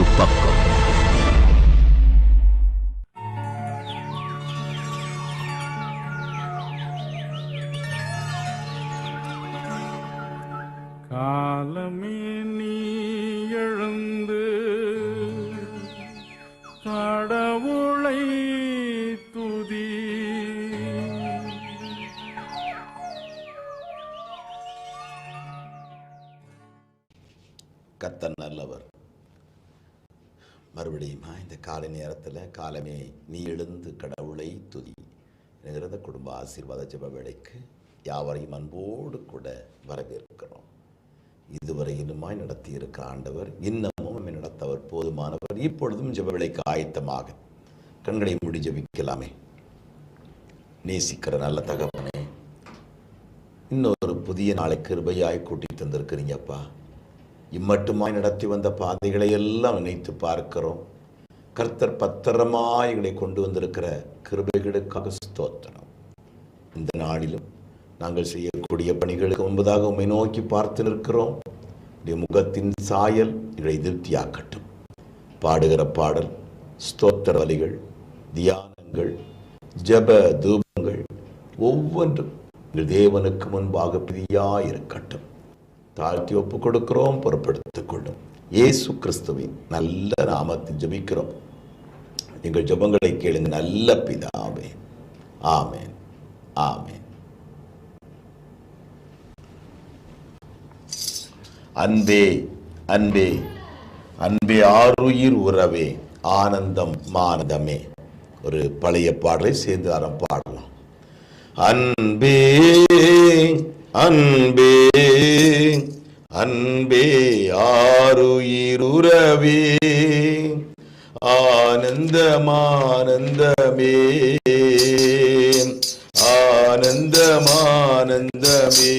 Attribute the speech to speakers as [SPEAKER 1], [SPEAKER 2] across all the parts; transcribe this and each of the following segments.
[SPEAKER 1] ஒரு பக்கம்
[SPEAKER 2] காலை நேரத்தில் காலமே நீ எழுந்து கடவுளை துதி. என்கிறத குடும்ப ஆசீர்வாத ஜப வேலைக்கு யாவரையும் அன்போடு கூட வரவேற்கிறோம். இதுவரை இன்னுமாய் நடத்தி இருக்கிற ஆண்டவர் இன்னமும் நம்மை நடத்தவர் போதுமானவர். இப்பொழுதும் ஜப வேலைக்கு ஆயத்தமாக கண்களை மூடி ஜபிக்கலாமே. நேசிக்கிற நல்ல தகவனே இன்னொரு புதிய நாளை கிருபையாய் கூட்டி தந்திருக்கிறீங்கப்பா. இம்மட்டுமாய் நடத்தி வந்த பாதைகளை எல்லாம் நினைத்து பார்க்கிறோம். கர்த்தர் பத்திரமாய் எங்களை கொண்டு வந்திருக்கிற கிருபைகளுக்காக ஸ்தோத்திரம். இந்த நாளிலும் நாங்கள் செய்யக்கூடிய பணிகளுக்கு முன்பதாக உம்மை நோக்கி பார்த்து நிற்கிறோம். முகத்தின் சாயல் எங்களை திருப்தியாக்கட்டும். பாடுகிற பாடல் ஸ்தோத்திர வலிகள் தியானங்கள் ஜெப தூபங்கள் ஒவ்வொன்றும் எங்கள் தேவனுக்கு முன்பாக பிரியாயிருக்கட்டும் தாழ்த்தி ஒப்பு கொடுக்கிறோம் பொறுப்படுத்திக் கொள்ளும். இயேசு கிறிஸ்துவின் நல்ல நாமத்தில் ஜெபிக்கிறோம். எங்கள் ஜபங்களை கேளுங்க. நல்ல பிதாவே. ஆமேன். ஆமேன். அன்பே அன்பே அன்பே ஆருயிர் உறவே ஆனந்தம் மானதமே. ஒரு பழைய பாடலை சேர்ந்து அறம் பாடலாம். அன்பே அன்பே அன்பே ஆருயிருவே ஆனந்தமானந்தமே. ஆனந்தமானந்தமே.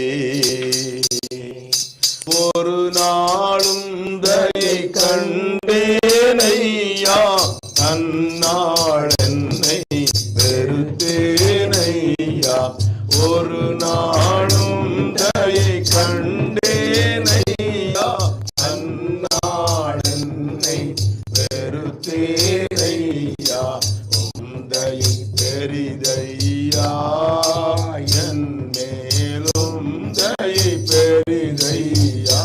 [SPEAKER 2] ஒரு நாளும் தயை கண்டேனையா. அந்நாள் என்னை வெறுத்தேனையா. ஒரு நாள் வெறுத்தேனையா உந்தையை பெரிதையா? என் மேலும் தயை பெரிதையா?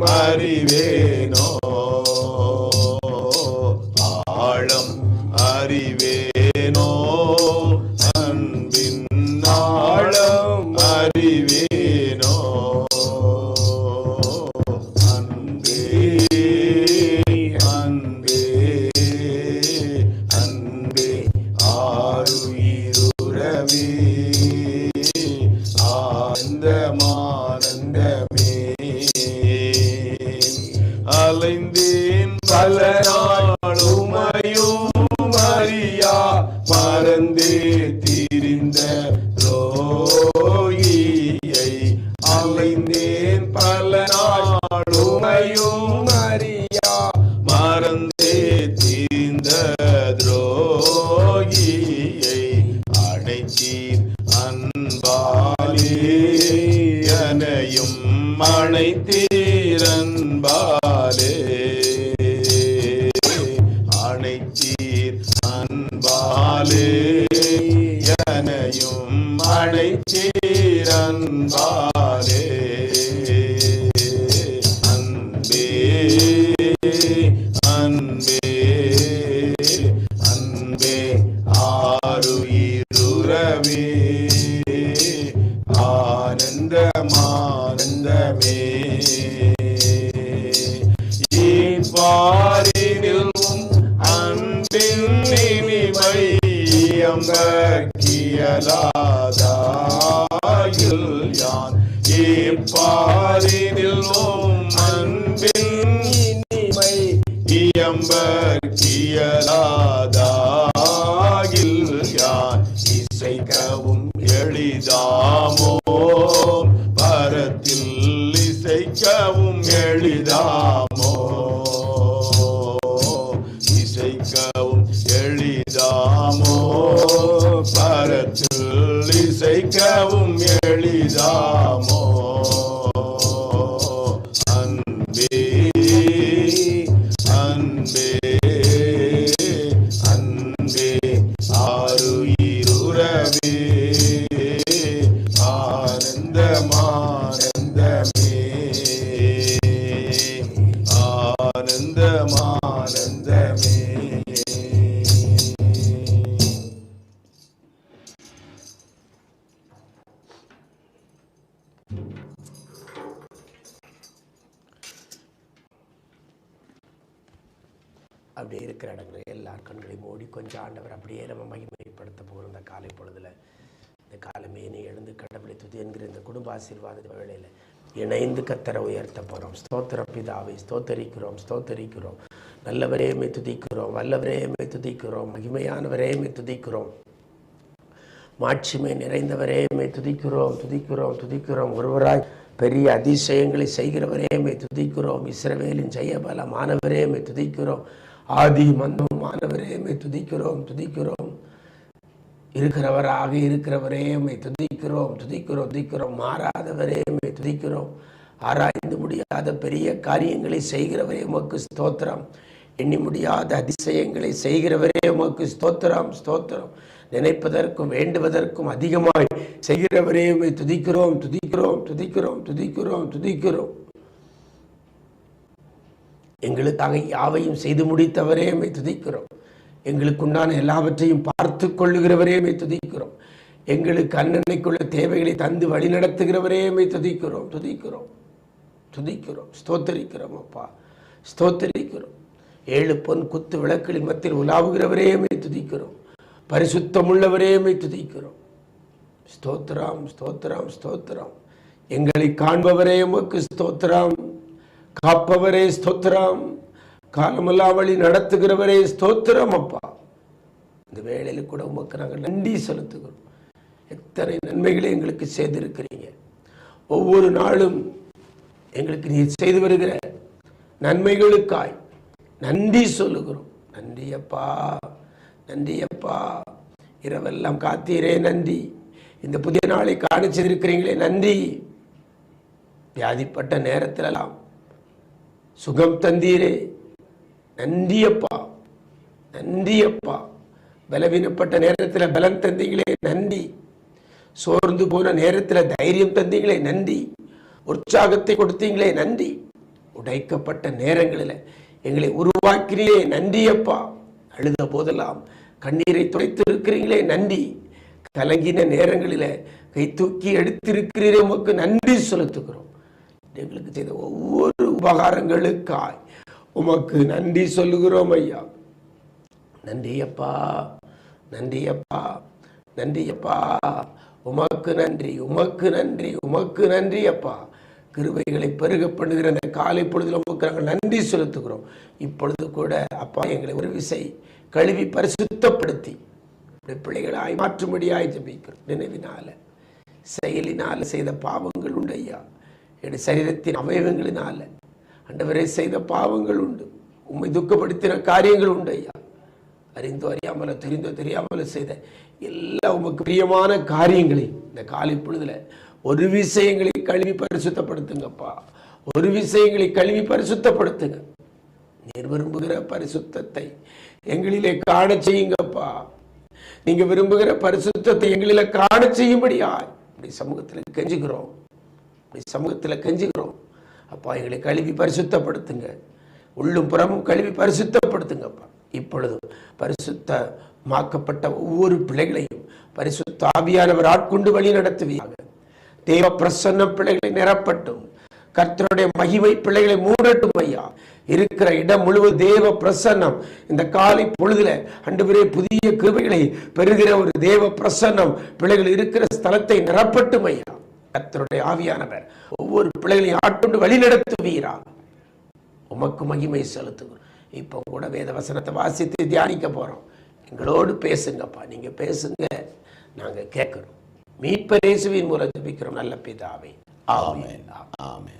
[SPEAKER 2] ஆழம் அன்பாலே அனையும் அழைத்தே இயம்பக்கியலாதாகில் யான் இசைக்கவும் எளிதாமோ? பரத்தில் இசைக்கவும் எளிதா
[SPEAKER 3] அப்படியே இருக்கிற இடங்களில் எல்லார் கண்களையும் மூடி கொஞ்சம் ஆண்டவர் அப்படியே நம்ம மகிமைப்படுத்த போகிறோம் இந்த காலை பொழுதுல இந்த காலமே நீ எழுந்து கடவுளை துதி என்கிற இந்த குடும்ப ஆசீர்வாத வேளையில் இணைந்து கத்தரை உயர்த்த போகிறோம் ஸ்தோத்திர பிதாவை ஸ்தோத்தரிக்கிறோம் ஸ்தோத்தரிக்கிறோம். நல்லவரையுமே துதிக்கிறோம் வல்லவரையுமே துதிக்கிறோம் மகிமையானவரையுமே துதிக்கிறோம். மாட்சிமை நிறைந்தவரையுமே துதிக்கிறோம் துதிக்கிறோம் துதிக்கிறோம். ஒருவராய் பெரிய அதிசயங்களை செய்கிறவரையுமே துதிக்கிறோம். இஸ்ரவேலின் ஜெயபலமானவரையுமே துதிக்கிறோம். ஆதி மந்தமானவரே மை துதிக்கிறோம் துதிக்கிறோம். இருக்கிறவராக இருக்கிறவரே மை துதிக்கிறோம் துதிக்கிறோம் துதிக்கிறோம். மாறாதவரே மை துதிக்கிறோம். ஆராய்ந்து முடியாத பெரிய காரியங்களை செய்கிறவரே உமக்கு ஸ்தோத்திரம். எண்ணி முடியாத அதிசயங்களை செய்கிறவரே உமக்கு ஸ்தோத்திரம் ஸ்தோத்திரம். நினைப்பதற்கும் வேண்டுவதற்கும் அதிகமாய் செய்கிறவரே துதிக்கிறோம் துதிக்கிறோம் துதிக்கிறோம் துதிக்கிறோம் துதிக்கிறோம். எங்களுக்காக யாவையும் செய்து முடித்தவரே உம்மை துதிக்கிறோம். எங்களுக்குண்டான எல்லாவற்றையும் பார்த்து கொள்ளுகிறவரே உம்மை துதிக்கிறோம். எங்களுக்கு அண்ணனைக்குள்ள தேவைகளை தந்து வழிநடத்துகிறவரே உம்மை துதிக்கிறோம். துதிக்கிறோம். துதிக்கிறோம். ஸ்தோத்தரிக்கிறோம் அப்பா. ஸ்தோத்தரிக்கிறோம். ஏழு பொன் குத்து விளக்குகளின் மத்தியில் உலாவுகிறவரே உம்மை துதிக்கிறோம். பரிசுத்தமுள்ளவரே உம்மை துதிக்கிறோம். ஸ்தோத்ராம் ஸ்தோத்ராம் ஸ்தோத்ராம் எங்களை காண்பவரே உமக்கு ஸ்தோத்ராம் காப்பவரே ஸ்தோத்திரம். காலமெல்லாம் வழி நடத்துகிறவரே ஸ்தோத்திரம் அப்பா. இந்த வேலையில் கூட உமக்கு நாங்கள் நன்றி செலுத்துகிறோம். எத்தனை நன்மைகளை எங்களுக்கு செய்திருக்கிறீங்க. ஒவ்வொரு நாளும் எங்களுக்கு நீர் செய்து வருகிற நன்மைகளுக்காய் நன்றி சொல்லுகிறோம். நன்றி அப்பா. நன்றி அப்பா. இரவெல்லாம் காத்தீரே நன்றி. இந்த புதிய நாளை காணிச்சிருக்கிறீங்களே நன்றி. வியாதிப்பட்ட நேரத்திலெல்லாம் சுகம் தந்தீரே. நன்றியப்பா. நன்றியப்பா. பலவீனப்பட்ட நேரத்தில் பலம் தந்தீங்களே நன்றி. சோர்ந்து போன நேரத்தில் தைரியம் தந்தீங்களே நன்றி. உற்சாகத்தை கொடுத்தீங்களே நன்றி. உடைக்கப்பட்ட நேரங்களில் எங்களை உருவாக்கிறீங்களே நன்றியப்பா. அழுத போதெல்லாம் கண்ணீரை துடைத்து இருக்கிறீங்களே நன்றி. கலங்கின நேரங்களில் கை தூக்கி எடுத்திருக்கிறீரே உமக்கு நன்றி செலுத்துகிறோம். எங்களுக்கு செய்த ஒவ்வொரு உபகாரங்களுக்காய் உமக்கு நன்றி சொல்லுகிறோம் ஐயா. நன்றியப்பா நன்றியப்பா நன்றி அப்பா உமக்கு நன்றி உமக்கு நன்றி உமக்கு நன்றி அப்பா. கிருபைகளை பெருக பண்ணுகிற அந்த காலை பொழுதுல உமக்கு நாங்கள் நன்றி செலுத்துகிறோம். இப்பொழுது கூட அப்பா எங்களை ஒரு விசை கழுவி பரிசுத்தப்படுத்தி பிள்ளைகளாய் மாற்றும்படியாய் ஜபிக்கிறோம். நினைவினால செயலினால செய்த பாவங்கள் உண்டு ஐயா. என் சரீரத்தின் அவயவங்களினால. அண்டவரை செய்த பாவங்கள் உண்டு. உண்மை துக்கப்படுத்தின காரியங்கள் உண்டு ஐயா. அறிந்தோ அறியாமலோ தெரிந்தோ தெரியாமலோ செய்த எல்லா உமக்கு பிரியமான காரியங்களை இந்த காலை பொழுதுல ஒரு விஷயங்களை கழுவி பரிசுத்தப்படுத்துங்கப்பா. ஒரு விஷயங்களை கழுவி பரிசுத்தப்படுத்துங்க. நீர் விரும்புகிற பரிசுத்தத்தை எங்களிலே காண செய்யுங்கப்பா. நீங்க விரும்புகிற பரிசுத்தத்தை எங்களில காண செய்யும்படியா இப்படி சமூகத்தில் கெஞ்சுகிறோம். அப்படி சமூகத்தில் கெஞ்சுகிறோம். அப்பா எங்களை கழுவி பரிசுத்தப்படுத்துங்க. உள்ளும் புறமும் கழுவி பரிசுத்தப்படுத்துங்கப்பா. இப்பொழுது பரிசுத்த மாக்கப்பட்ட ஒவ்வொரு பிள்ளைகளையும் பரிசுத்த ஆவியானவர் ஆட்கொண்டு வழி நடத்துவீராக. தேவ பிரசன்ன பிள்ளைகளை நிரப்பட்டும். கர்த்தருடைய மகிமை பிள்ளைகளை மூடட்டும் ஐயா. இருக்கிற இடம் முழுவதும் தேவ பிரசன்னம். இந்த காலை பொழுதுல அன்றுவரே புதிய கிருபைகளை பெறுகிற ஒரு தேவ பிரசன்னம். பிள்ளைகள் இருக்கிற ஸ்தலத்தை நிரப்பட்டும் ஐயா. கத்தருடைய ஆவியானவர். ஒவ்வொரு பிள்ளைகளையும் ஆட்கொண்டு வழி நடத்துவீரா உமக்கு மகிமை செலுத்துகிறோம் இப்போ கூட வேத வசனத்தை வாசித்து தியானிக்க போகிறோம் எங்களோடு பேசுங்கப்பா. நீங்கள் பேசுங்க நாங்கள் கேட்குறோம் மீட்பர் இயேசுவின் மூலம் ஜபிக்கிறோம் நல்ல பிதாவை. ஆமென்.
[SPEAKER 2] ஆமென்.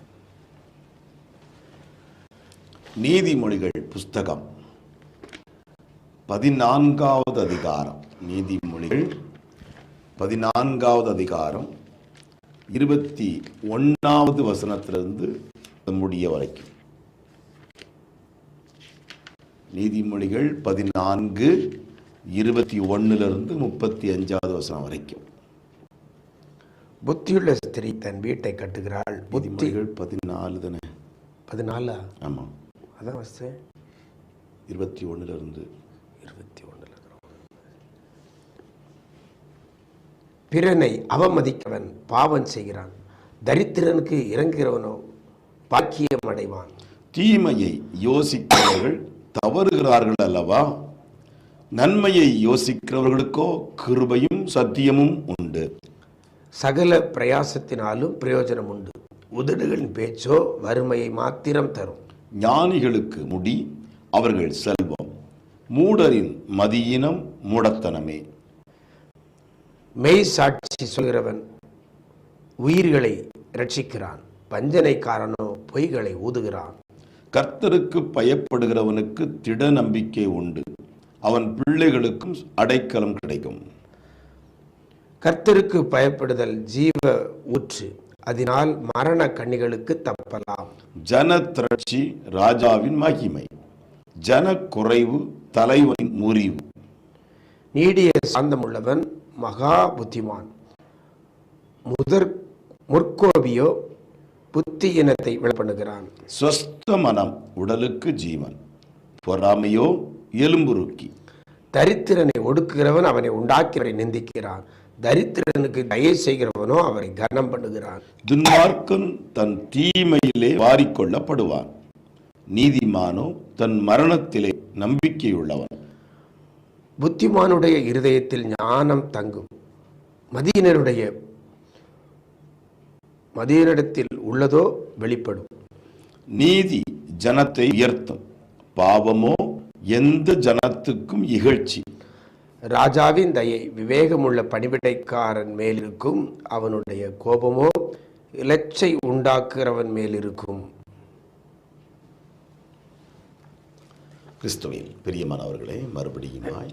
[SPEAKER 2] நீதிமொழிகள் புஸ்தகம். பதினான்காவது அதிகாரம். நீதிமொழிகள் பதினான்காவது அதிகாரம். இருபத்தி ஒன்னாவது வசனத்திலிருந்து முடிய வரைக்கும். நீதிமொழிகள் பதினான்கு இருபத்தி ஒன்னிலிருந்து முப்பத்தி அஞ்சாவது வசனம் வரைக்கும்.
[SPEAKER 3] புத்தியுள்ள ஸ்திரீ தன் வீட்டை கட்டுகிறாள். புத்தி
[SPEAKER 2] நீதிமொழிகள் பதினாலு தானே?
[SPEAKER 3] பதினாலா?
[SPEAKER 2] ஆமாம்
[SPEAKER 3] அதான் வசதி
[SPEAKER 2] இருபத்தி ஒன்னிலிருந்து
[SPEAKER 3] பிறனை அவமதிக்கவன் பாவம் செய்கிறான். தரித்திரனுக்கு இறங்குகிறவனோ பாக்கியம் அடைவான்.
[SPEAKER 2] தீமையை யோசிக்கிறவர்கள் தவறுகிறார்கள் அல்லவா? நன்மையை யோசிக்கிறவர்களுக்கோ கிருபையும் சத்தியமும் உண்டு.
[SPEAKER 3] சகல பிரயாசத்தினாலும் பிரயோஜனம் உண்டு. உதடுகளின் பேச்சோ வறுமையை மாத்திரம் தரும்.
[SPEAKER 2] ஞானிகளுக்கு முடி அவர்கள் செல்வம். மூடரின் மதியினம் மூடத்தனமே.
[SPEAKER 3] மெய் சாட்சி சொல்கிறவன் உயிர்களை ரட்சிக்கிறான் வஞ்சனைக்காரனோ பொய்களை ஊதுகிறான்.
[SPEAKER 2] கர்த்தருக்கு பயப்படுகிறவனுக்கு திட நம்பிக்கை உண்டு. அவன் பிள்ளைகளுக்கும் அடைக்கலம் கிடைக்கும்.
[SPEAKER 3] கர்த்தருக்கு பயப்படுதல் ஜீவ ஊற்று. அதனால் மரண கண்ணிகளுக்கு தப்பலாம்.
[SPEAKER 2] ஜன திரட்சி ராஜாவின் மகிமை. ஜன குறைவு தலைவனின் முறிவு.
[SPEAKER 3] நீடிய சாந்தமுள்ளவன் மகா புத்திமான். முதற் முற்கோபியோ புத்தி இனத்தை வெளிப்படுகிறான்.
[SPEAKER 2] ஸ்வஸ்த மனம் உடலுக்கு ஜீவன். பொறாமையோ எலும்புருக்கி
[SPEAKER 3] தரித்திரனை ஒடுக்குகிறவன் அவனை உண்டாக்கியவரை நிந்திக்கிறான். தரித்திரனுக்கு தயை செய்கிறவனோ அவரை கனம் பண்ணுகிறான்.
[SPEAKER 2] துன்மார்க்கன் தன் தீமையிலே வாரிக்கொள்ளப்படுவான். நீதிமானோ தன் மரணத்திலே நம்பிக்கையுள்ளவன்.
[SPEAKER 3] புத்திமானுடைய இருதயத்தில் ஞானம் தங்கும். மதியினருடைய மதியனிடத்தில் உள்ளதோ வெளிப்படும்.
[SPEAKER 2] நீதி ஜனத்தை உயர்த்தும். பாவமோ எந்த ஜனத்துக்கும் இகழ்ச்சி.
[SPEAKER 3] ராஜாவின் தயை விவேகமுள்ள பணிவிடைக்காரன் மேலிருக்கும். அவனுடைய கோபமோ இலச்சை உண்டாக்குறவன் மேலிருக்கும்.
[SPEAKER 2] கிறிஸ்துவில் பிரியமானவர்களே மறுபடியுமாய்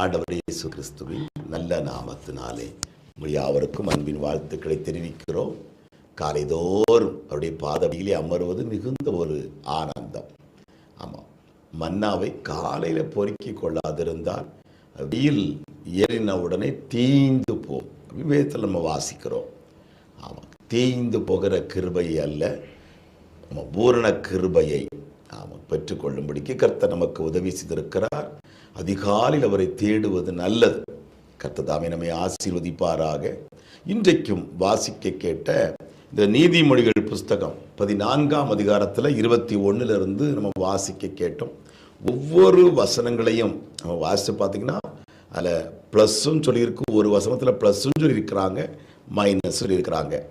[SPEAKER 2] ஆண்டவர் இயேசு கிறிஸ்துவின் நல்ல நாமத்தினாலே யாவருக்கும் அன்பின் வாழ்த்துக்களை தெரிவிக்கிறோம். காலைதோறும் அவருடைய பாதடியிலே அமர்வது மிகுந்த ஒரு ஆனந்தம். ஆமாம் மன்னாவை காலையில் பொறுக்கி கொள்ளாதிருந்தால் வெயில் ஏறின உடனே தீந்து போம். விவேகத்தில் நம்ம வாசிக்கிறோம். ஆமாம் தீந்து போகிற கிருபை அல்ல நம்ம பூரண கிருபையை ஆமாம் பெற்றுக்கொள்ளும்படிக்கு கர்த்தர் நமக்கு உதவி செய்திருக்கிறார். அதிகாலையில் அவரை தேடுவது நல்லது. கர்த்ததாமே நம்மை ஆசீர்வதிப்பாராக. இன்றைக்கும் வாசிக்க கேட்ட இந்த நீதிமொழிகள் புஸ்தகம் பதினான்காம் அதிகாரத்தில் இருபத்தி ஒன்றிலிருந்து நம்ம வாசிக்க கேட்டோம். ஒவ்வொரு வசனங்களையும் நம்ம வாசித்து பார்த்தீங்கன்னா அதில் ப்ளஸ்ஸும் சொல்லியிருக்கு ஒரு வசனத்தில் ப்ளஸ்ஸும் சொல்லியிருக்கிறாங்க மைனஸ் சொல்லியிருக்கிறாங்க.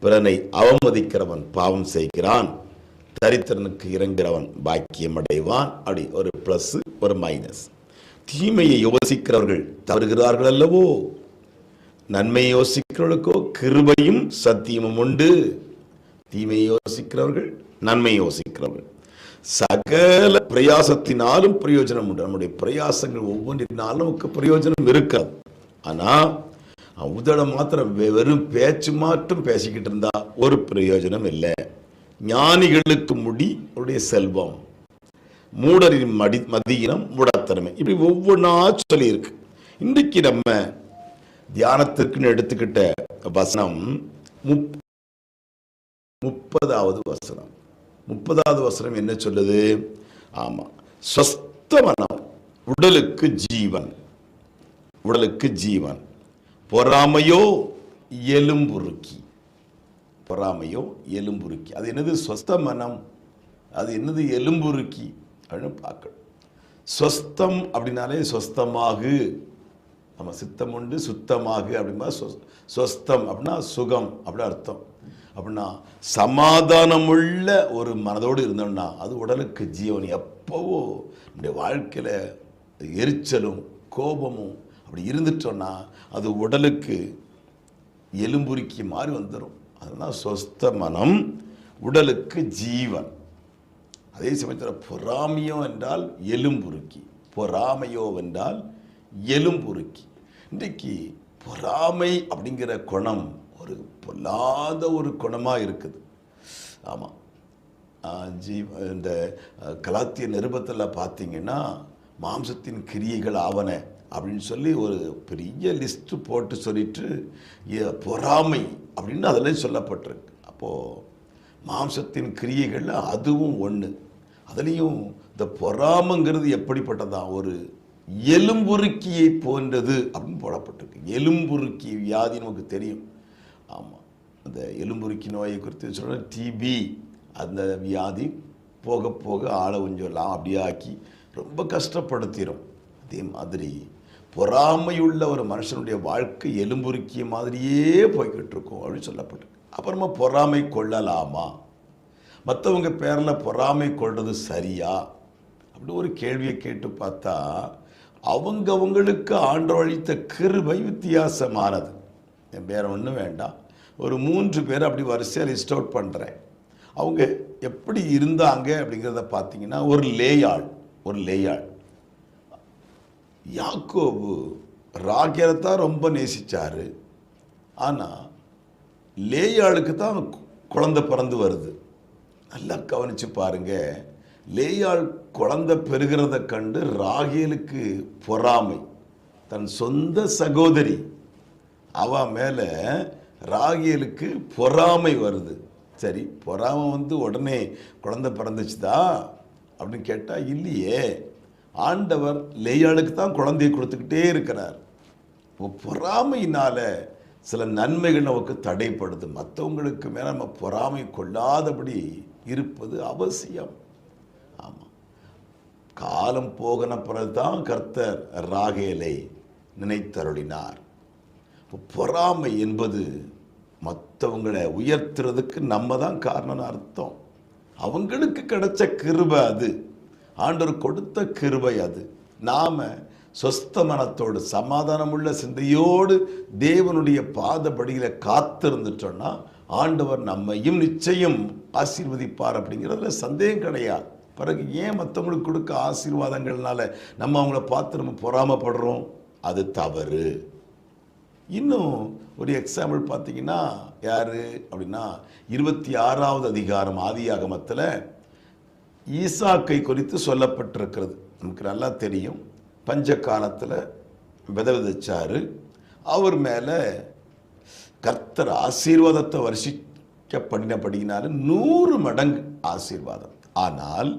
[SPEAKER 2] பிறனை அவமதிக்கிறவன் பாவம் செய்கிறான் தரித்திரனுக்கு இறங்குகிறவன் பாக்கியம் அடைவான். அப்படி ஒரு ப்ளஸ் ஒரு மைனஸ். தீமையை யோசிக்கிறவர்கள் தவறுகிறார்கள் அல்லவோ நன்மையை யோசிக்கிறவர்களுக்கோ கிருபையும் சத்தியமும் உண்டு. தீமையை யோசிக்கிறவர்கள் நன்மை யோசிக்கிறவர்கள். சகல பிரயாசத்தினாலும் பிரயோஜனம் உண்டு. நம்முடைய பிரயாசங்கள் ஒவ்வொன்றினாலும் நமக்கு பிரயோஜனம் இருக்காது. ஆனா அவன் உதட மாத்திரம் வெ- வெறும் பேச்சு மாற்றம் பேசிக்கிட்டு இருந்தா ஒரு பிரயோஜனம் இல்லை. ஞானிகளுக்கு முடி அவருடைய செல்வம். மூடரின் மடி மதியினம் தன்மை இப்படி ஒவ்வொன்றா சொல்லியிருக்கு. இன்றைக்கு நம்ம தியானத்திற்குன்னு எடுத்துக்கிட்ட வசனம் முப் முப்பதாவது வசனம். முப்பதாவது வசனம் என்ன சொல்லுது? ஆமா. ஸ்வஸ்த மனம் உடலுக்கு ஜீவன். உடலுக்கு ஜீவன். பொறாமையோ எலும்புருக்கி. பொறாமையோ எலும்புருக்கி. அது என்னது? சொஸ்த மனம். அது என்னது? எலும்புருக்கி. அப்படின்னு பார்க்கணும். சொஸ்தம் அப்படின்னாலே சொஸ்தமாகு. நம்ம சித்தம் உண்டு சுத்தமாகு அப்படின்னா சொ- சொஸ்தம் அப்படின்னா சுகம் அப்படி அர்த்தம். அப்படின்னா சமாதானமுள்ள ஒரு மனதோடு இருந்தோம்னா அது உடலுக்கு ஜீவன் எப்போவோ நம்முடைய வாழ்க்கையில் எரிச்சலும் கோபமும் அப்படி இருந்துட்டோம்னா அது உடலுக்கு எலும்புருக்கி மாதிரி வந்துடும் அதனால் சொஸ்த மனம் உடலுக்கு ஜீவன். அதே சமயத்தில் பொறாமையோ என்றால் எலும்புருக்கி. பொறாமையோ என்றால் எலும்புருக்கி. இன்றைக்கு பொறாமை அப்படிங்கிற குணம் ஒரு பொல்லாத ஒரு குணமாக இருக்குது. ஆமாம் ஜீ இந்த கலாத்திய நிருபத்தில் பார்த்தீங்கன்னா மாம்சத்தின் கிரியைகள் ஆவன அப்படின்னு சொல்லி ஒரு பெரிய லிஸ்ட்டு போட்டு சொல்லிட்டு பொறாமை அப்படின்னு அதில் சொல்லப்பட்டிருக்கு. அப்போது மாம்சத்தின் கிரியைகளில் அதுவும் ஒன்று அதுலேயும் இந்த பொறாமைங்கிறது எப்படிப்பட்டதா? ஒரு எலும்புருக்கியை போன்றது அப்படின்னு போடப்பட்டிருக்கு. எலும்புருக்கி வியாதி நமக்கு தெரியும். ஆமாம் அந்த எலும்புருக்கி நோயை குறித்து சொல்கிறேன் டிபி அந்த வியாதி போக போக ஆளை கொஞ்சம் அப்படியே ஆக்கி ரொம்ப கஷ்டப்படுத்திடும் அதே மாதிரி பொறாமையுள்ள ஒரு மனுஷனுடைய வாழ்க்கை எலும்புருக்கிய மாதிரியே போய்கிட்டு இருக்கும் அப்படின்னு சொல்லப்பட்டிருக்கு. அப்புறமா பொறாமை கொள்ளலாமா? மற்றவங்க பேரில் பொறாமை கொள்வது சரியா? அப்படி ஒரு கேள்வியை கேட்டு பார்த்தா அவங்கவங்களுக்கு ஆண்டு அழித்த கிருபை வித்தியாசமானது. என் பேரை ஒன்றும் வேண்டாம். ஒரு மூன்று பேர் அப்படி வரிசையாக லிஸ்ட் அவுட் பண்ணுறேன் அவங்க எப்படி இருந்தாங்க அப்படிங்கிறத பார்த்தீங்கன்னா ஒரு லேயாள் ஒரு லேயாள். யாக்கோபு ராகேலை தான் ரொம்ப நேசித்தார் ஆனால் லேயாளுக்கு தான் குழந்த குழந்தை பிறந்து வருது. நல்லா கவனிச்சு பாருங்க. லேயாள் குழந்தை பெறுகிறத கண்டு ராகேலுக்கு பொறாமை. தன் சொந்த சகோதரி. அவ மேலே ராகியலுக்கு பொறாமை வருது. சரி பொறாமை வந்து உடனே குழந்தை பிறந்துச்சுதா? அப்படின்னு கேட்டால் இல்லையே. ஆண்டவர் லேயாளுக்கு தான் குழந்தையை கொடுத்துக்கிட்டே இருக்கிறார். இப்போ பொறாமையினால சில நன்மைகள் நமக்கு தடைப்படுது. மற்றவங்களுக்கு மேலே நம்ம பொறாமை கொள்ளாதபடி இருப்பது அவசியம். ஆமாம் காலம் போகன பிறகுதான் கர்த்தர் ராகேலை நினைத்தருளினார். பொறாமை என்பது மற்றவங்களை உயர்த்துறதுக்கு நம்ம தான் காரணம்னு அர்த்தம். அவங்களுக்கு கிடைச்ச கிருபை அது. ஆண்டவர் கொடுத்த கிருபை அது. நாம் சொஸ்த மனத்தோடு சமாதானமுள்ள சிந்தையோடு தேவனுடைய பாதபடியில காத்திருந்துட்டோம்னா ஆண்டவர் நம்மையும் நிச்சயம் ஆசீர்வதிப்பார் அப்படிங்கிறதுல சந்தேகம் கிடையாது. பிறகு ஏன் மற்றவங்களுக்கு கொடுக்க ஆசீர்வாதங்கள்னால நம்ம அவங்கள பார்த்து நம்ம பொறாமப்படுறோம்? அது தவறு. இன்னும் ஒரு எக்ஸாம்பிள் பார்த்தீங்கன்னா யார் அப்படின்னா இருபத்தி ஆறாவது அதிகாரம் ஆதியாகமத்தில் ஈசாக்கை குறித்து சொல்லப்பட்டிருக்கிறது. நமக்கு நல்லா தெரியும். பஞ்ச காலத்தில் வித விதைச்சாரு அவர் மேலே கர்த்தர் ஆசீர்வாதத்தை வருஷிக்க பண்ணினபடினால நூறு மடங்கு ஆசீர்வாதம். ஆனால்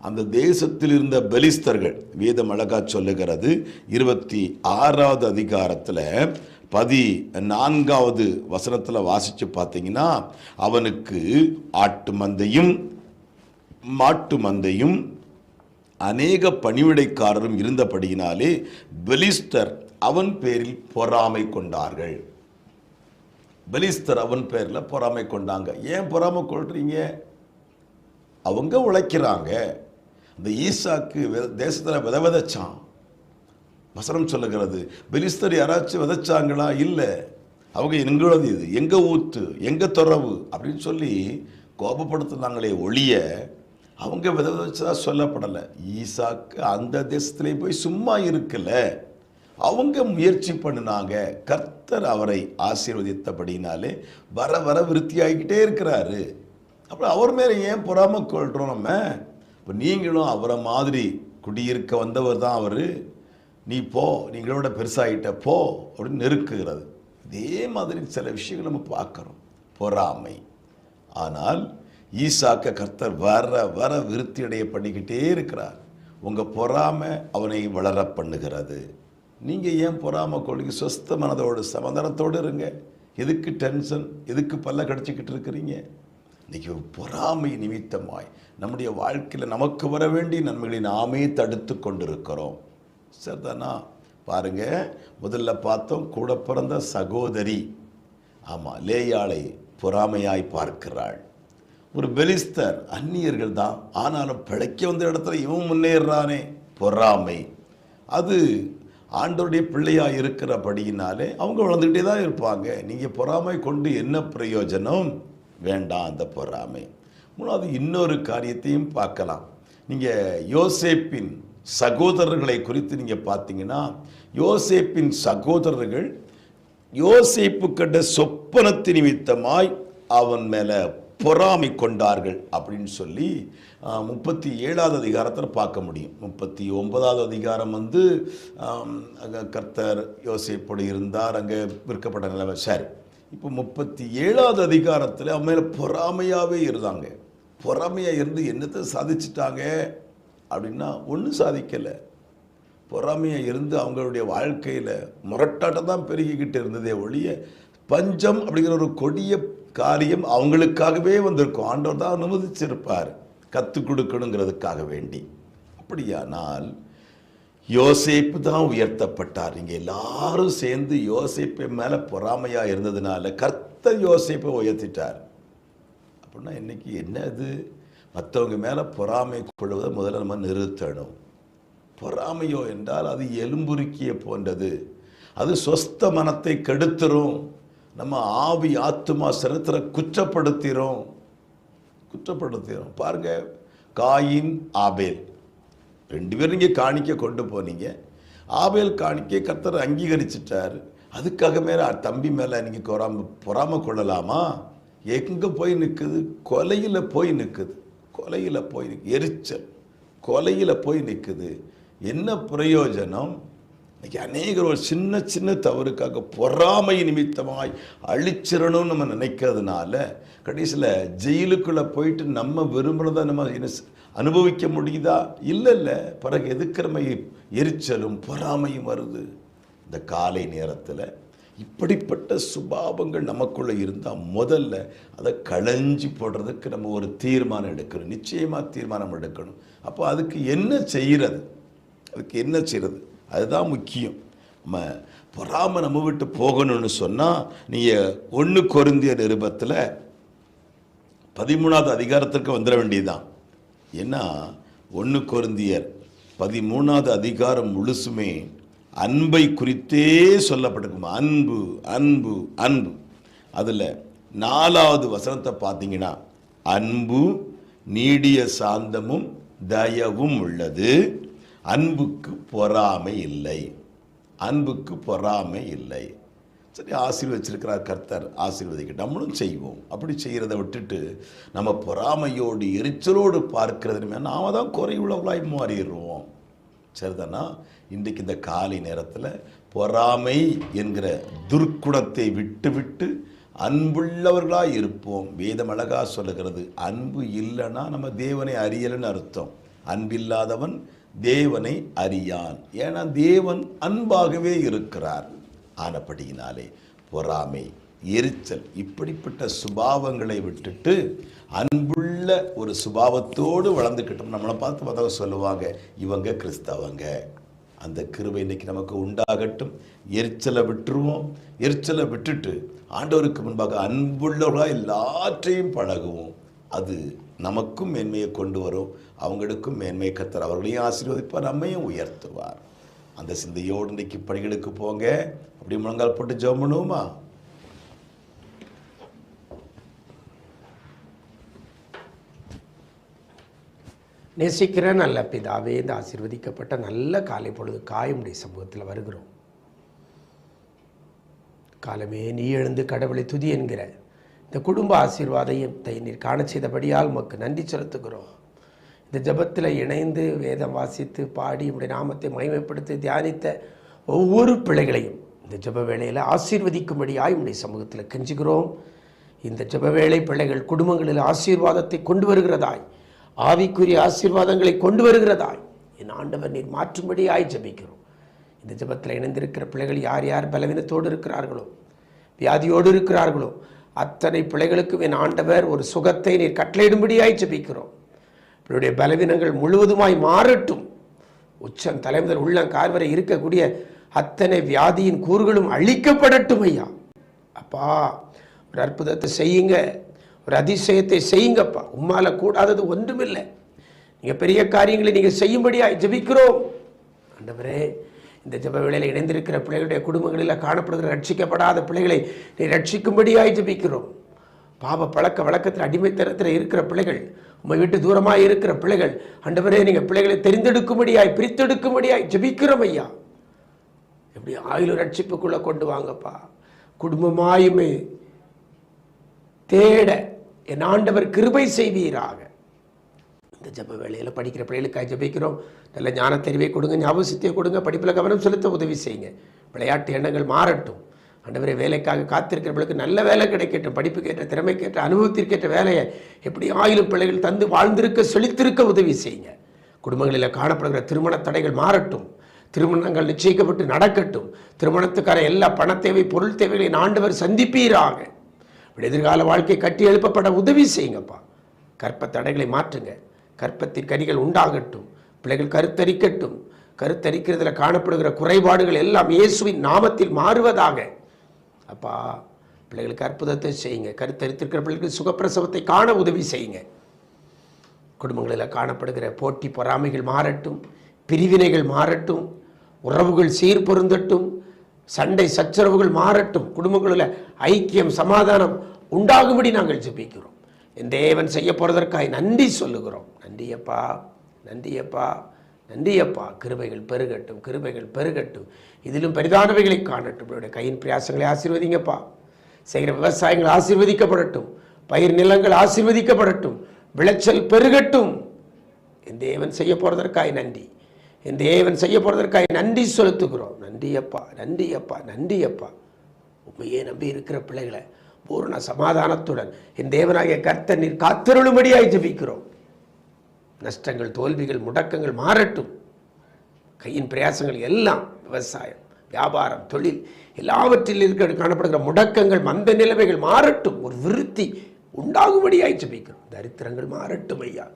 [SPEAKER 2] அந்த தேசத்தில் இருந்த பெலிஸ்தர்கள் வேதம் அழகா சொல்லுகிறது இருபத்தி ஆறாவது அதிகாரத்தில் பதி நான்காவது வசனத்தில் வாசித்து பார்த்தீங்கன்னா அவனுக்கு ஆட்டு மந்தையும் மாட்டு மந்தையும் அநேக பணிவிடைக்காரரும் இருந்தபடியினாலே பெலிஸ்தர் அவன் பேரில் பொறாமை கொண்டார்கள். பெலிஸ்தர் அவன் பேரில் பொறாமை கொண்டாங்க. ஏன் பொறாமை கொள்றீங்க? அவங்க உழைக்கிறாங்க. இந்த ஈசாக்கு தேசத்தில் வித விதைச்சான். வசனம் சொல்லுகிறது பெலிஸ்தர் யாராச்சும் விதைச்சாங்களா? இல்லை. அவங்க எங்களது இது. எங்கள் ஊத்து? எங்கள் துறவு? அப்படின்னு சொல்லி கோபப்படுத்துனாங்களே ஒழிய அவங்க வித விதைச்சதா சொல்லப்படலை. ஈசாக்கு அந்த தேசத்திலே போய் சும்மா இருக்கல. அவங்க முயற்சி பண்ணினாங்க. கர்த்தர் அவரை ஆசீர்வதித்தபடினாலே வர வர விருத்தியாகிக்கிட்டே இருக்கிறாரு. அப்புறம் அவர் மேலே ஏன் பொறாமை கொள்கிறோம் நம்ம? இப்போ நீங்களும் அவரை மாதிரி குடியிருக்க வந்தவர் தான் அவர். நீ போ நீங்களோட பெருசாகிட்ட போ அப்படின்னு நெருக்குகிறது. இதே மாதிரி சில விஷயங்கள் நம்ம பார்க்குறோம். பொறாமை. ஆனால் ஈசாக்க கர்த்தர் வர வர விருத்தியடைய பண்ணிக்கிட்டே இருக்கிறார். உங்கள் பொறாமை அவனை வளர பண்ணுகிறது. நீங்கள் ஏன் பொறாம கொள்ளுங்க? சொஸ்த மனதோடு சமாதானத்தோடு இருங்க. எதுக்கு டென்ஷன்? எதுக்கு பல்ல கடிச்சிக்கிட்டு இருக்கிறீங்க? இன்றைக்கி பொறாமை நிமித்தமாய் நம்முடைய வாழ்க்கையில் நமக்கு வர வேண்டிய நன்மைகளை நாமே தடுத்து கொண்டிருக்கிறோம். சரிதானா? பாருங்க முதல்ல பார்த்தோம் கூட பிறந்த சகோதரி ஆமாம் லேயாளை பொறாமையாய் பார்க்கிறாள். ஒரு பெலிஸ்தர் அந்நியர்கள் தான். ஆனாலும் பிழைக்க வந்த இடத்துல இவன் முன்னேறானே பொறாமை. அது ஆண்டோருடைய பிள்ளையாக இருக்கிறபடியினாலே அவங்க வளர்ந்துக்கிட்டே தான் இருப்பாங்க. நீங்கள் பொறாமை கொண்டு என்ன பிரயோஜனம்? வேண்டாம் அந்த பொறாமை. மூணாவது இன்னொரு காரியத்தையும் பார்க்கலாம். நீங்கள் யோசேப்பின் சகோதரர்களை குறித்து நீங்கள் பார்த்தீங்கன்னா யோசேப்பின் சகோதரர்கள் யோசேப்பு கண்ட சொப்பனத்து நிமித்தமாய் அவன் மேலே பொறாமை கொண்டார்கள் அப்படின்னு சொல்லி முப்பத்தி ஏழாவது அதிகாரத்தில் பார்க்க முடியும். முப்பத்தி ஒன்பதாவது அதிகாரம் வந்து கர்த்தர் யோசிப்படி இருந்தார் அங்கே விற்கப்பட்ட நிலைமை சரி. இப்போ முப்பத்தி ஏழாவது அதிகாரத்தில் அவன் மேலே பொறாமையாகவே இருந்தாங்க. பொறாமையாக இருந்து என்னத்தை சாதிச்சிட்டாங்க அப்படின்னா ஒன்றும் சாதிக்கலை. பொறாமையாக இருந்து அவங்களுடைய வாழ்க்கையில் முரட்டாட்டம் தான் பெருகிக்கிட்டு இருந்ததே ஒழிய பஞ்சம் அப்படிங்கிற ஒரு கொடிய காரியம் அவங்களுக்காகவே வந்திருக்கும். ஆண்டவர் தான் அனுமதிச்சிருப்பார். கற்றுக் கொடுக்கணுங்கிறதுக்காக வேண்டி. அப்படியானால் யோசேப்பு தான் உயர்த்தப்பட்டார். நீங்கள் எல்லாரும் சேர்ந்து யோசேப்பு மேலே பொறாமையாக இருந்ததுனால கர்த்த யோசேப்பை உயர்த்திட்டார். அப்படின்னா இன்னைக்கு என்ன அது மற்றவங்க மேலே பொறாமை கொள்வதை முதல்ல நம்ம நிறுத்தணும். பொறாமையோ என்றால் அது எலும்புருக்கிய போன்றது. அது சொஸ்த மனத்தை கெடுத்துரும். நம்ம ஆவி ஆத்மா சரித்திர குற்றப்படுத்திடும் குற்றப்படுத்திடும் பாருங்க காயின் ஆபேல். ரெண்டு பேரும் இங்கே காணிக்க கொண்டு போனீங்க. ஆபேல் காணிக்க கர்த்தர் அங்கீகரிச்சிட்டார். அதுக்காக மேலே தம்பி மேலே நீங்கள் கொறாம பொறாம கொள்ளலாமா? எங்கே போய் நிற்குது கொலையில் போய் நிற்குது கொலையில் போய் நிற்கு எரிச்சல். கொலையில் போய் நிற்குது என்ன பிரயோஜனம்? இன்னைக்கு அநேகர் ஒரு சின்ன சின்ன தவறுக்காக பொறாமை நிமித்தமாய் அழிச்சிடணும்னு நம்ம நினைக்கிறதுனால கடைசியில் ஜெயிலுக்குள்ளே போயிட்டு நம்ம விரும்புகிறத நம்ம என்ன அனுபவிக்க முடியுதா? இல்லை இல்லை. பிறகு எதுக்கிறமை எரிச்சலும் பொறாமையும் வருது. இந்த காலை நேரத்தில் இப்படிப்பட்ட சுபாவங்கள் நமக்குள்ளே இருந்தால் முதல்ல அதை களைஞ்சி போடுறதுக்கு நம்ம ஒரு தீர்மானம் எடுக்கணும். நிச்சயமாக தீர்மானம் எடுக்கணும். அப்போ அதுக்கு என்ன செய்கிறது அதுக்கு என்ன செய்கிறது அதுதான் முக்கியம். நம்ம பொறாம நம்ம விட்டு போகணும்னு சொன்னால் நீங்கள் ஒன்று கொருந்திய நிருபத்தில் பதிமூணாவது அதிகாரத்திற்கு வந்துட வேண்டியதுதான். ஏன்னா ஒன்று கொருந்தியர் பதிமூணாவது அதிகாரம் முழுசுமே அன்பை குறித்தே சொல்லப்பட்டிருக்கும்? அன்பு அன்பு அன்பு. அதில் நாலாவது வசனத்தை பார்த்தீங்கன்னா அன்பு நீடிய சாந்தமும் தயவும் உள்ளது. அன்புக்கு பொறாமை இல்லை. அன்புக்கு பொறாமை இல்லை. சரி ஆசீர்வச்சிருக்கிறார் கர்த்தர் ஆசீர்வதிக்க. நம்மளும் செய்வோம். அப்படி செய்கிறத விட்டுட்டு நம்ம பொறாமையோடு எரிச்சலோடு பார்க்கறதுமே நாம தான் குறைவுள்ளவர்களாய் மாறிடுவோம் சரிதானா? இன்றைக்கு இந்த காலை நேரத்தில் பொறாமை என்கிற துர்க்குணத்தை விட்டு விட்டு இருப்போம். வேதம் அழகாக சொல்லுகிறது அன்பு இல்லைன்னா நம்ம தேவனை அறியலைன்னு அர்த்தம். அன்பில்லாதவன் தேவனை அறியான். ஏன்னா தேவன் அன்பாகவே இருக்கிறார். ஆனபடியினாலே பொறாமை எரிச்சல் இப்படிப்பட்ட சுபாவங்களை விட்டுட்டு அன்புள்ள ஒரு சுபாவத்தோடு வளர்ந்துக்கிட்டோம் நம்மளை பார்த்து பார்த்தவங்க சொல்லுவாங்க இவங்க கிறிஸ்தவங்க. அந்த கிருபை இன்னைக்கு நமக்கு உண்டாகட்டும். எரிச்சலை விட்டுருவோம். எரிச்சலை விட்டுட்டு ஆண்டவருக்கு முன்பாக அன்புள்ளவர்களாக எல்லாற்றையும் பழகுவோம். அது நமக்கும் மேன்மையை கொண்டு வரும். அவங்களுக்கும் மேன்மை கத்தர் அவர்களையும் ஆசீர்வதிப்பார் நம்மையும் உயர்த்துவார். அந்த சிந்தையோடு இன்றைக்கு பணிகளுக்கு போங்க. அப்படி முழங்கால் போட்டு ஜெபம் பண்ணுவோமா?
[SPEAKER 3] நேசிக்கிற நல்ல பிதாவே இந்த ஆசீர்வதிக்கப்பட்ட நல்ல காலை பொழுது காயமுடைய சமூகத்தில் வருகிறோம். காலமே நீ எழுந்து கடவுளை துதி என்கிற இந்த குடும்ப ஆசீர்வாதத்தை நீர் காண செய்தபடியால் உமக்கு நன்றி செலுத்துகிறோம். இந்த ஜெபத்தில் இணைந்து வேதம் வாசித்து பாடி உடைய நாமத்தை மகிமைப்படுத்தி தியானித்த ஒவ்வொரு பிள்ளைகளையும் இந்த ஜெப வேளையில் ஆசீர்வதிக்கும்படியாய் உடைய சமூகத்தில் கெஞ்சுகிறோம். இந்த ஜப வேளை பிள்ளைகள் குடும்பங்களில் ஆசீர்வாதத்தை கொண்டு வருகிறதாய். ஆவிக்குரிய ஆசீர்வாதங்களை கொண்டு வருகிறதாய். என் ஆண்டவர் நீர் மாற்றும்படியாய் ஜபிக்கிறோம். இந்த ஜெபத்தில் இணைந்திருக்கிற பிள்ளைகள் யார் யார் பலவீனத்தோடு இருக்கிறார்களோ வியாதியோடு இருக்கிறார்களோ அத்தனை பிள்ளைகளுக்கும் என் ஆண்டவர் ஒரு சுகத்தை நீர் கட்டளையிடும்படியாய் ஜபிக்கிறோம். உன்னுடைய பலவீனங்கள் முழுவதுமாய் மாறட்டும். உச்சம் தலைமுதல் உள்ளம் கால்வரை இருக்கக்கூடிய அத்தனை வியாதியின் கூறுகளும் அழிக்கப்படட்டும் ஐயா. அப்பா ஒரு அற்புதத்தை செய்யுங்க. ஒரு அதிசயத்தை செய்யுங்கப்பா. உம்மால கூடாதது ஒன்றுமில்லை. நீங்கள் பெரிய காரியங்களை நீங்கள் செய்யும்படியாய் ஜபிக்கிறோம். ஆண்டவரே இந்த ஜப வேளையில் இணைந்திருக்கிற பிள்ளைகளுடைய குடும்பங்களில் காணப்படுகிற ரட்சிக்கப்படாத பிள்ளைகளை நீ ரட்சிக்கும்படியாய் ஜபிக்கிறோம். பாவ பழக்க வழக்கத்தில் அடிமைத்தனத்தில் இருக்கிற பிள்ளைகள் உம்மை விட்டு தூரமாக இருக்கிற பிள்ளைகள் அண்டவரே நீங்கள் பிள்ளைகளை தெரிந்தெடுக்கும்படியாய் பிரித்தெடுக்கும்படியாய் ஜெபிக்கிறோம் ஐயா. எப்படி ஆயுள் ரட்சிப்புக்குள்ளே கொண்டு வாங்கப்பா. குடும்பமாயுமே தேட என் ஆண்டவர் கிருபை செய்வீராக. இந்த ஜெப வேலையில் படிக்கிற பிள்ளைகளுக்காக ஜபிக்கிறோம். நல்ல ஞான தெரிவை கொடுங்க ஞாபகத்தை கொடுங்க படிப்பில் கவனம் செலுத்த உதவி செய்யுங்க. விளையாட்டு எண்ணங்கள் மாறட்டும். ஆண்டவரே வேலைக்காக காத்திருக்கிறவர்களுக்கு நல்ல வேலை கிடைக்கட்டும். படிப்புக்கேற்ற திறமைக்கேற்ற அனுபவத்திற்கேற்ற வேலையை எப்படி ஆயிலும் பிள்ளைகள் தந்து வாழ்ந்திருக்க செழித்திருக்க உதவி செய்யுங்க. குடும்பங்களில் காணப்படுகிற திருமண தடைகள் மாறட்டும். திருமணங்கள் நிச்சயிக்கப்பட்டு நடக்கட்டும். திருமணத்துக்கான எல்லா பண தேவை பொருள் தேவைகளை ஆண்டவர் சந்திப்பீராக. இப்படி எதிர்கால வாழ்க்கை கட்டி எழுப்பப்பட உதவி செய்யுங்கப்பா. கற்ப தடைகளை மாற்றுங்க. கற்பத்தின் கனிகள் உண்டாகட்டும். பிள்ளைகள் கருத்தரிக்கட்டும். கருத்தரிக்கிறதுல காணப்படுகிற குறைபாடுகள் எல்லாம் இயேசுவின் நாமத்தில் மாறுவதாக அப்பா பிள்ளைகளுக்கு அற்புதத்தை செய்யுங்க. கருத்தரித்திருக்கிற பிள்ளைகளுக்கு சுகப்பிரசவத்தை காண உதவி செய்யுங்க. குடும்பங்களில் காணப்படுகிற போட்டி பொறாமைகள் மாறட்டும் பிரிவினைகள் மாறட்டும் உறவுகள் சீர்பொருந்தட்டும் சண்டை சச்சரவுகள் மாறட்டும் குடும்பங்களில் ஐக்கியம் சமாதானம் உண்டாகும்படி நாங்கள் ஜெபிக்கிறோம். என் தேவன் செய்ய போகிறதற்காய் நன்றி சொல்லுகிறோம். நன்றியப்பா நன்றியப்பா. நன்றியப்பா. கிருபைகள் பெருகட்டும் கிருபைகள் பெருகட்டும். இதிலும் பெரிதானவைகளை காணட்டும். உங்களுடைய கையின் பிரயாசங்களை ஆசீர்வதிங்கப்பா. செய்கிற விவசாயங்கள் ஆசீர்வதிக்கப்படட்டும். பயிர் நிலங்கள் ஆசீர்வதிக்கப்படட்டும். விளைச்சல் பெருகட்டும். என் தேவன் செய்ய போகிறதற்காய் நன்றி. என் தேவன் செய்ய போகிறதற்காய் நன்றி செலுத்துகிறோம். நன்றியப்பா நன்றியப்பா நன்றியப்பா. உண்மையே நம்பி இருக்கிற பிள்ளைகளை பூர்ண சமாதானத்துடன் என் தேவனாகிய கர்த்தர் நீர் காத்திருளும்படியாய் ஜெபிக்கிறோம். நஷ்டங்கள் தோல்விகள் முடக்கங்கள் மாறட்டும். கையின் பிரயாசங்கள் எல்லாம் விவசாயம் வியாபாரம் தொழில் எல்லாவற்றில் இருக்க காணப்படுகிற முடக்கங்கள் மந்த நிலைமைகள் மாறட்டும். ஒரு விருத்தி உண்டாகும்படியாய் ஜெபிக்கிறோம் தரித்திரங்கள் மாறட்டும் ஐயா.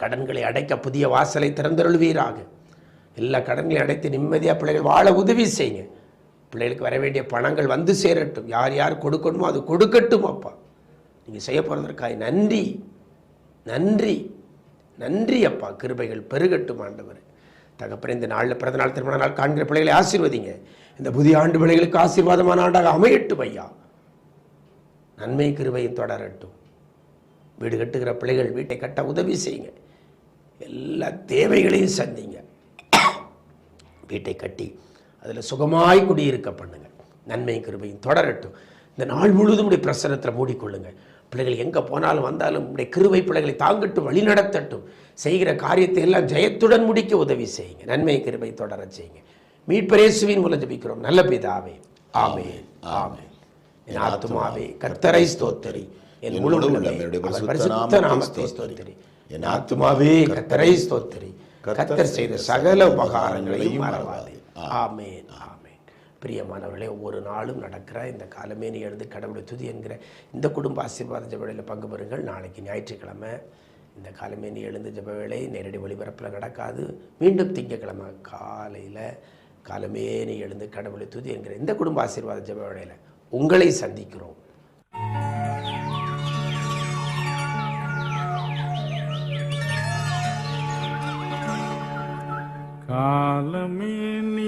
[SPEAKER 3] கடன்களை அடைக்க புதிய வாசலை திறந்தருள்வீராக. எல்லா கடன்களை அடைத்து நிம்மதியாக பிள்ளைகள் வாழ உதவி செய்யுங்க. பிள்ளைகளுக்கு வர வேண்டிய பணங்கள் வந்து சேரட்டும். யார் யார் கொடுக்கணுமோ அது கொடுக்கட்டும் அப்பா. நீங்கள் செய்ய போகிறதற்காக நன்றி. நன்றி. நன்றி அப்பா. கிருபைகள் பெருகட்டும் ஆண்டவர். தகப்பன இந்த நாளில் பிறந்த நாள் திருமண நாள் காண்கிற பிள்ளைகளை ஆசீர்வதிங்க. இந்த புதிய ஆண்டு பிள்ளைகளுக்கு ஆசீர்வாதமான ஆண்டாக அமையட்டும் ஐயா நன்மை கிருபையும் தொடரட்டும். வீடு கட்டுகிற பிள்ளைகள் வீட்டை கட்ட உதவி செய்யுங்க. எல்லா தேவைகளையும் சந்திங்க. வீட்டை கட்டி அதில் சுகமாய் குடியிருக்க பண்ணுங்க. நன்மை கிருபையும் தொடரட்டும். இந்த நாள் முழுவதும் உடைய பிரசனத்தில் மூடிக்கொள்ளுங்க. பிள்ளைகள் எங்கே போனாலும் வந்தாலும் உடைய கிருபை பிள்ளைகளை தாங்கட்டும் வழிநடத்தட்டும் செய்கிற காரியத்தை எல்லாம் ஜெயத்துடன் முடிக்க உதவி செய்யுங்க. நன்மை கிருபை தொடரச் செய்யுங்க. மீட்பரேசுவின் மூலம் ஜெபிக்கிறோம். நல்ல பிதாவே. ஆமென். ஆமென். என் ஆத்துமாவே கர்த்தரை ஸ்தோத்தரி. என் முழு பரிசுத்த நாமத்தை ஸ்தோத்தரி. என் ஆத்துமாவே கர்த்தரை ஸ்தோத்தரி. கர்த்தர் செய்த சகல உபகாரங்களையும் மறவாதே. ஆமென். பிரியமானவர்களே ஒவ்வொரு நாளும் நடக்கிற இந்த காலமே நீ எழுந்து கடவுளை துதி என்கிற இந்த குடும்ப ஆசீர்வாத ஜபவேளையில் பங்கு பெறுங்கள். நாளைக்கு ஞாயிற்றுக்கிழமை இந்த காலமே நீ எழுந்து ஜப நேரடி ஒளிபரப்பில் நடக்காது. மீண்டும் திங்கக்கிழமை காலையில் காலமே நீ எழுந்து கடவுளை துதி என்கிற இந்த குடும்ப ஆசீர்வாத ஜபவேளையில் உங்களை சந்திக்கிறோம்.
[SPEAKER 4] காலமே நீ